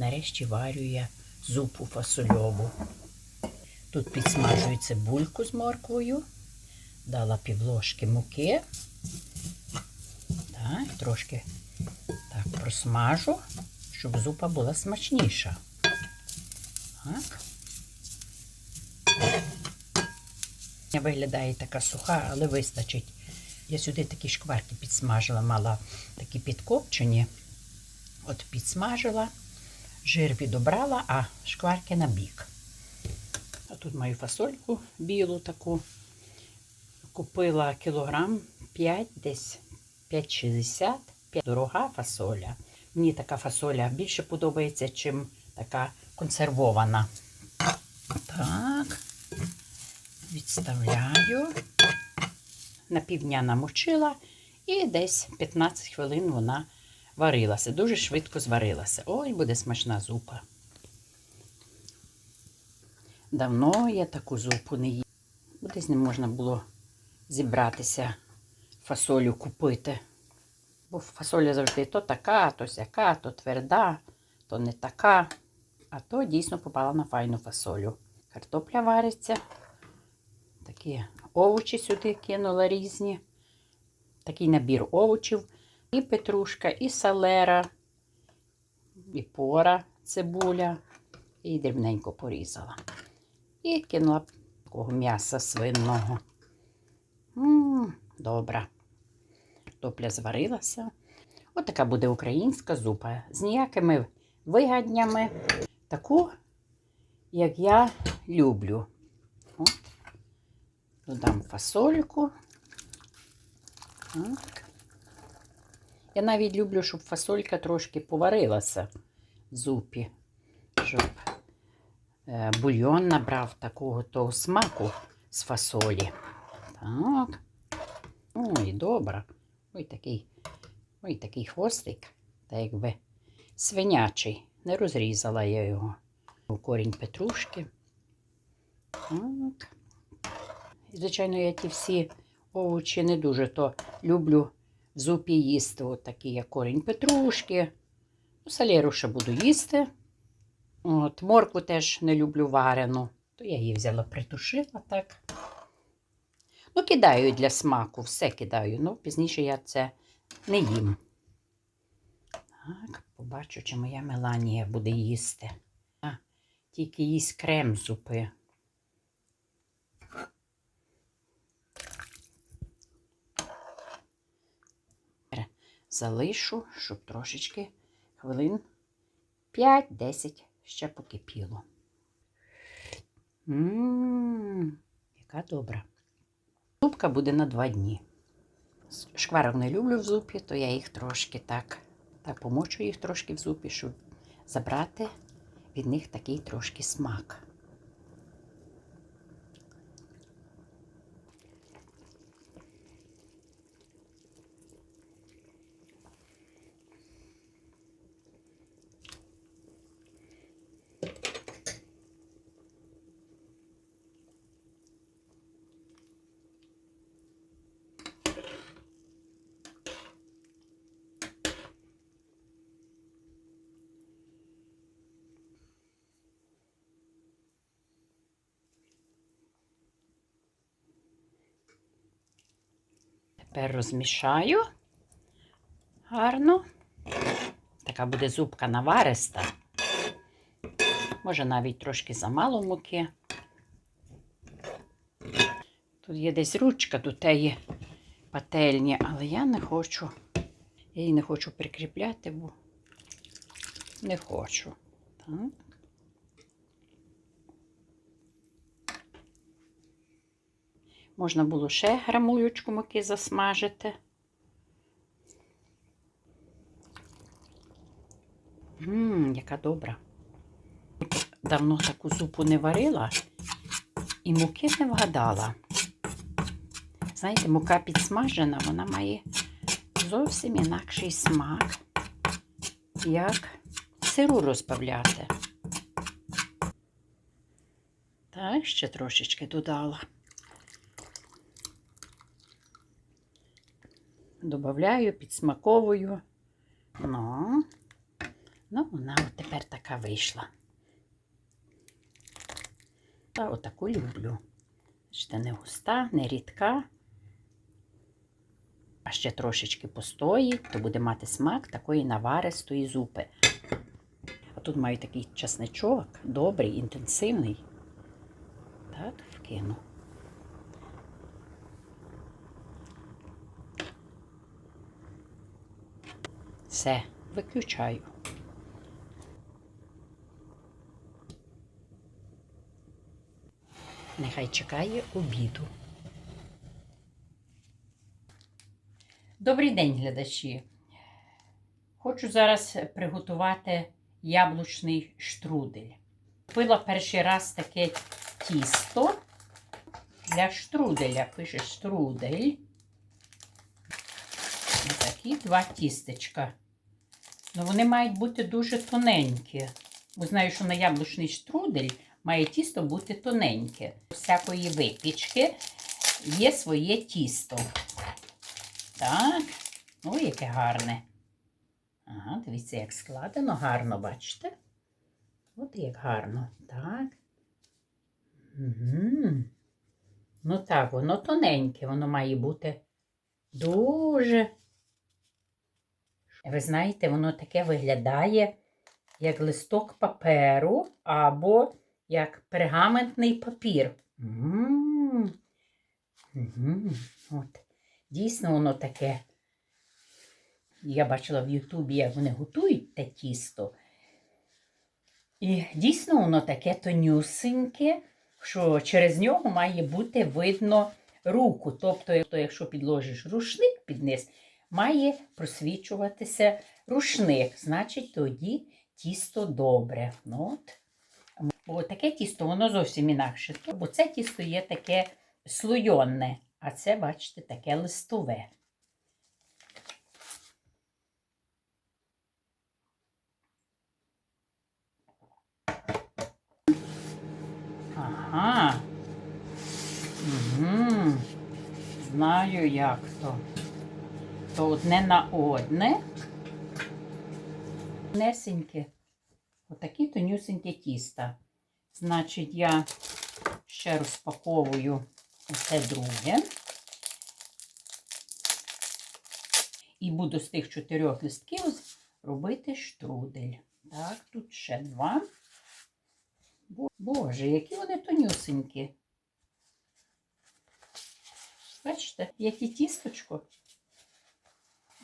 нарешті варю я зупу фасольову. Тут підсмажую цибульку з морквою, дала півложки муки. Так, трошки так просмажу, щоб зупа була смачніша. Так. Виглядає така суха, але вистачить. Я сюди такі шкварки підсмажила, мала такі підкопчені. От підсмажила, жир відобрала, а шкварки на бік. А тут маю фасольку білу таку. Купила кілограм 5, десь 5,60. Дорога фасоля. Мені така фасоля більше подобається, чим така консервована. Так, відставляю. На півдня намочила і десь 15 хвилин вона варилася. Дуже швидко зварилася. Ой, буде смачна зупа. Давно я таку зупу не їла. Десь не можна було зібратися, фасолю купити. Бо фасоля завжди то така, то сяка, то тверда, то не така. А то дійсно попала на файну фасолю. Картопля вариться. Такі овочі сюди кинула різні. Такий набір овочів. І петрушка, і салера, і пора, цибуля. І дрібненько порізала. І кинула такого м'яса свиного. М, Добре. Картопля зварилася. Ось така буде українська зупа з ніякими вигаднями. Таку, як я люблю. От. Додам фасольку. Так. Я навіть люблю, щоб фасолька трошки поварилася в зупі, щоб е, бульйон набрав такого того смаку з фасолі. Так. Ой, добре. Ой, такий, ой, такий хвостик, та якби свинячий. Не розрізала я його. Корінь петрушки. Так. Звичайно, я ті всі овочі не дуже то люблю зупі їсти. От такі, як корінь петрушки. Ну, Салеру ще буду їсти. От, морку теж не люблю варену. То я її взяла, притушила так. Ну, кидаю для смаку, все кидаю. Ну, пізніше я це не їм. Так, побачу, чи моя Меланія буде їсти. А, тільки їсть крем зупи. Залишу, щоб трошечки хвилин 5-10 ще покипіло. Ммм, яка добра. Зубка буде на два дні. Шкварок не люблю в зупі, то я їх трошки так, так помочу їх трошки в зупі, щоб забрати від них такий трошки смак. Тепер розмішаю гарно. Така буде зубка навариста. Може навіть трошки замало муки. Тут є десь ручка до теї пательні, але я не хочу. Я її не хочу прикріпляти, бо не хочу. Так. Можна було ще грамулючку муки засмажити. Ммм, яка добра. Давно таку зупу не варила і муки не вгадала. Знаєте, мука підсмажена, вона має зовсім інакший смак, як сиру розбавляти. Так, ще трошечки додала. Добавляю, підсмаковую. Ну, Ну, вона от тепер така вийшла. Та отаку люблю. Бачите, не густа, не рідка. А ще трошечки постоїть, то буде мати смак такої наваристої зупи. А тут маю такий часничок, добрий, інтенсивний. Так, вкину. Все, виключаю. Нехай чекає обіду. Добрий день, глядачі. Хочу зараз приготувати яблучний штрудель. Купила перший раз таке тісто для штруделя. Пише штрудель. Ось Такі два тістечка. Ну, вони мають бути дуже тоненькі. Бо знаю, що на яблучний штрудель має тісто бути тоненьке. У всякої випічки є своє тісто. Так, ну яке гарне. Ага, дивіться, як складено, гарно, бачите? От як гарно. Так. Угу. Ну так, воно тоненьке, воно має бути дуже. Ви знаєте, воно таке виглядає, як листок паперу або як пергаментний папір. М. От. Дійсно, воно таке. Я бачила в Ютубі, як вони готують те тісто. І дійсно воно таке тонюсеньке, що через нього має бути видно руку. Тобто, якщо підложиш рушник під низ, має просвічуватися рушник. Значить, тоді тісто добре. Ну, от. Бо таке тісто, воно зовсім інакше. Бо це тісто є таке слойонне, а це, бачите, таке листове. Ага. Угу. Знаю, як то. То одне на одне. Несеньке. Отакі тонюсенькі тіста. Значить, я ще розпаковую оце друге. І буду з тих чотирьох листків робити штрудель. Так, тут ще два. Боже, які вони тонюсенькі. Бачите, які тісточко.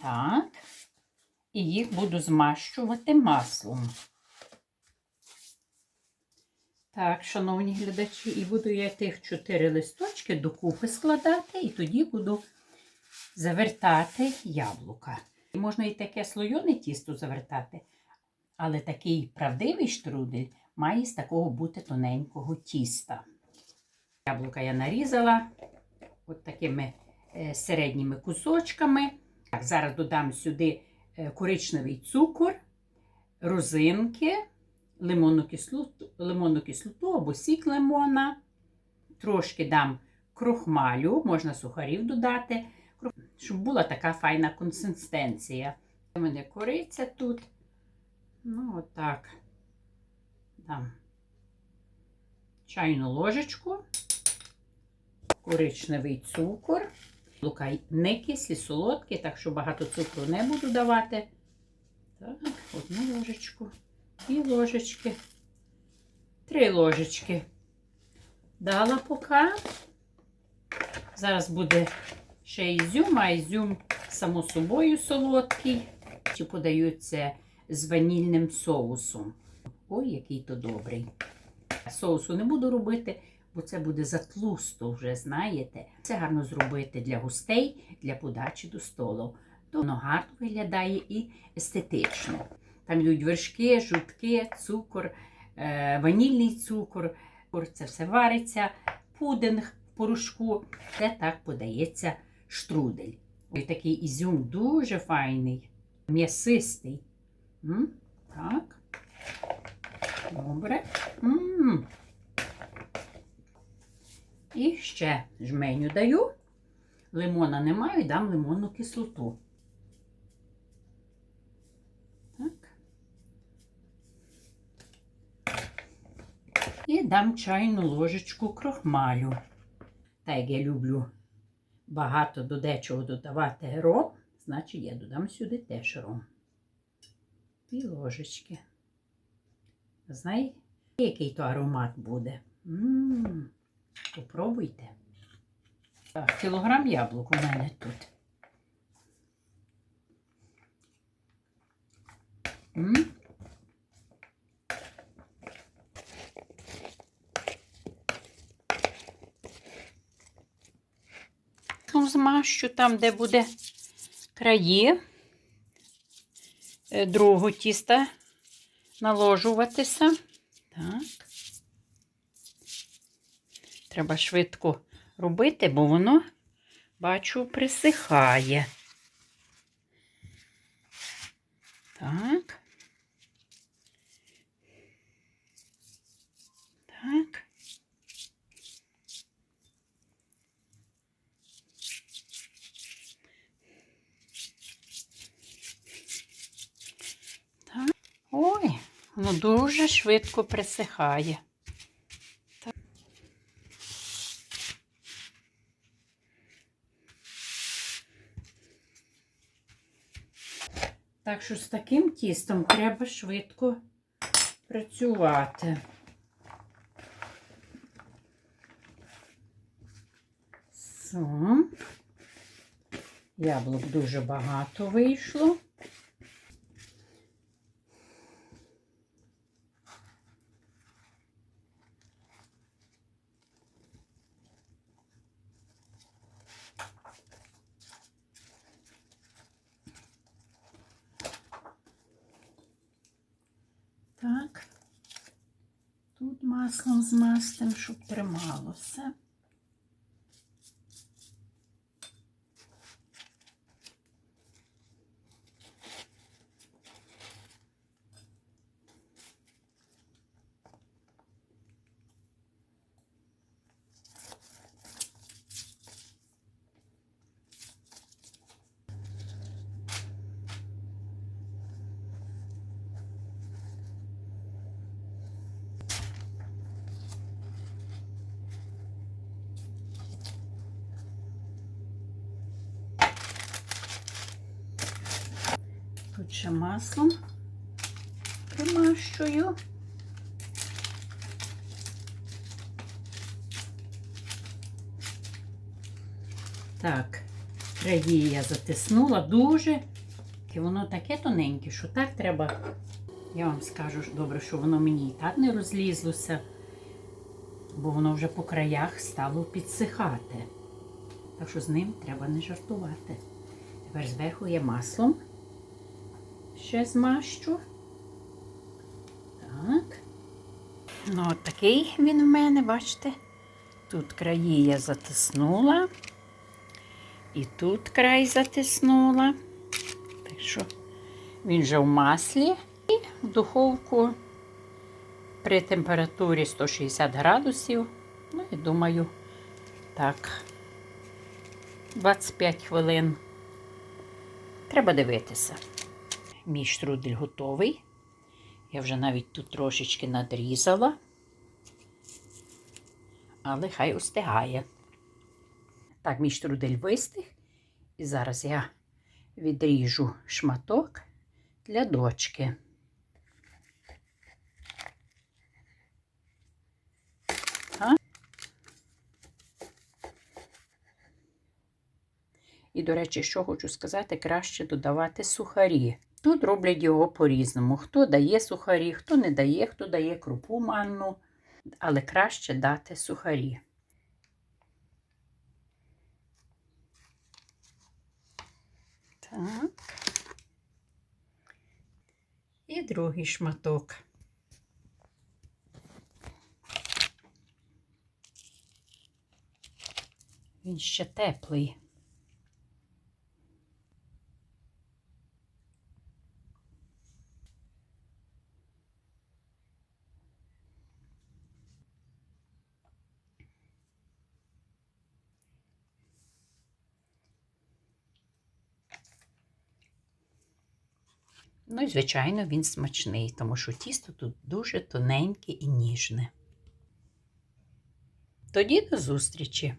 Так. І їх буду змащувати маслом. Так, шановні глядачі, і буду я тих чотири листочки докупи складати, і тоді буду завертати яблука. І Можна і таке слойоне тісто завертати, але такий правдивий штрудель має з такого бути тоненького тіста. Яблука я нарізала от такими е, середніми кусочками. Так, зараз додам сюди е, коричневий цукор, розинки, лимонну кислоту, лимонну кислоту або сік лимона. Трошки дам крохмалю, можна сухарів додати, щоб була така файна консистенція. У мене кориця тут. Ну, отак. Дам чайну ложечку, коричневий цукор. Лукай не кислі, солодкі, так що багато цукру не буду давати. Так, одну ложечку, дві ложечки, три ложечки. Дала поки. Зараз буде ще ізюм, а ізюм само собою солодкий. Чи подаються з ванільним соусом. Ой, який то добрий. Соусу не буду робити, бо це буде затлусто вже, знаєте. Це гарно зробити для гостей, для подачі до столу. То воно гарно виглядає і естетично. Там йдуть вершки, жутки, цукор, е, ванільний цукор. Це все вариться, пудинг в порошку. Це так подається штрудель. Ой, такий ізюм дуже файний, м'ясистий. М? Так. Добре. М. І ще жменю даю. Лимона немає, дам лимонну кислоту. Так. І дам чайну ложечку крохмалю. Так як я люблю багато до дечого додавати ром, значить я додам сюди теж ром. І ложечки. Знай, який то аромат буде. М -м -м попробуйте. Так, кілограм яблук у мене тут. М? Ну, змащу там, де буде краї е, другого тіста наложуватися. Так. Треба швидко робити, бо воно, бачу, присихає. Так. Так. Так. Ой, воно дуже швидко присихає. Так що з таким тістом треба швидко працювати. Все. Яблук дуже багато вийшло. Так, тут маслом змастим, щоб трималося. Тут ще маслом примащую. Так, краї я затиснула дуже. І воно таке тоненьке, що так треба. Я вам скажу добре, що воно мені і так не розлізлося, бо воно вже по краях стало підсихати. Так що з ним треба не жартувати. Тепер зверху я маслом ще змащу. Так. Ну, от такий він у мене, бачите? Тут краї я затиснула. І тут край затиснула. Так що він вже в маслі. І в духовку при температурі 160 градусів. Ну, і думаю, так, 25 хвилин. Треба дивитися. Мій штрудель готовий. Я вже навіть тут трошечки надрізала, але хай остигає. Так, мій штрудель вистиг. І зараз я відріжу шматок для дочки. І, до речі, що хочу сказати, краще додавати сухарі. Тут роблять його по-різному. Хто дає сухарі, хто не дає, хто дає крупу манну, але краще дати сухарі. Так. І другий шматок. Він ще теплий. Ну і, звичайно, він смачний, тому що тісто тут дуже тоненьке і ніжне. Тоді до зустрічі!